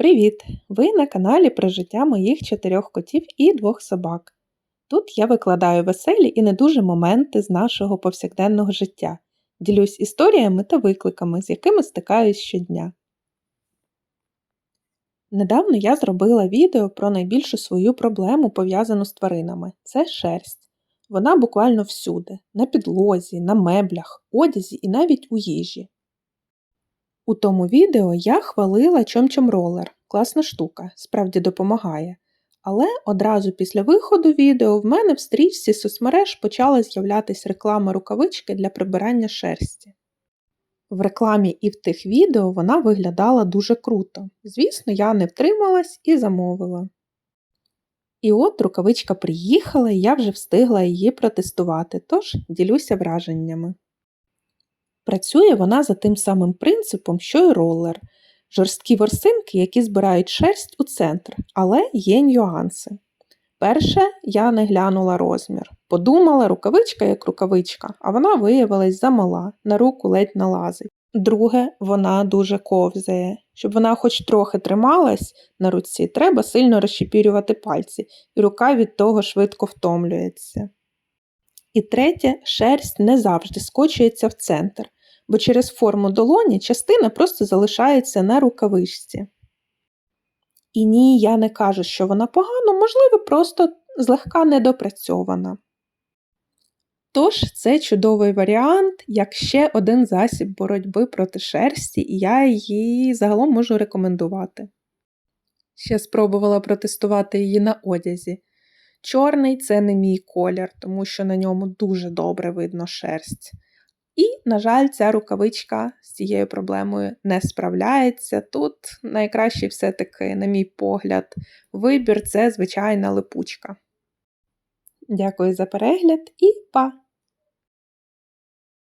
Привіт! Ви на каналі про життя моїх чотирьох котів і двох собак. Тут я викладаю веселі і не дуже моменти з нашого повсякденного життя, ділюсь історіями та викликами, з якими стикаюсь щодня. Недавно я зробила відео про найбільшу свою проблему, пов'язану з тваринами це шерсть. Вона буквально всюди: на підлозі, на меблях, одязі і навіть у їжі. У тому відео я хвалила чомчом ролер. Класна штука, справді допомагає. Але одразу після виходу відео в мене в стрічці соцмереж почала з'являтися реклама рукавички для прибирання шерсті. В рекламі і в тих відео вона виглядала дуже круто. Звісно, я не втрималась і замовила. І от рукавичка приїхала, і я вже встигла її протестувати, тож ділюся враженнями. Працює вона за тим самим принципом, що й ролер. Жорсткі ворсинки, які збирають шерсть у центр, але є нюанси. Перше, я не глянула розмір. Подумала, рукавичка як рукавичка, а вона виявилась замала, на руку ледь налазить. Друге, вона дуже ковзає. Щоб вона хоч трохи трималась на руці, треба сильно розщепірювати пальці, і рука від того швидко втомлюється. І третє, шерсть не завжди скочується в центр, бо через форму долоні частина просто залишається на рукавичці. І ні, я не кажу, що вона погано, можливо, просто злегка недопрацьована. Тож це чудовий варіант, як ще один засіб боротьби проти шерсті, і я її загалом можу рекомендувати. Ще спробувала протестувати її на одязі. Чорний це не мій колір, тому що на ньому дуже добре видно шерсть. І, на жаль, ця рукавичка з цією проблемою не справляється. Тут найкраще все-таки, на мій погляд, вибір це звичайна липучка. Дякую за перегляд і па!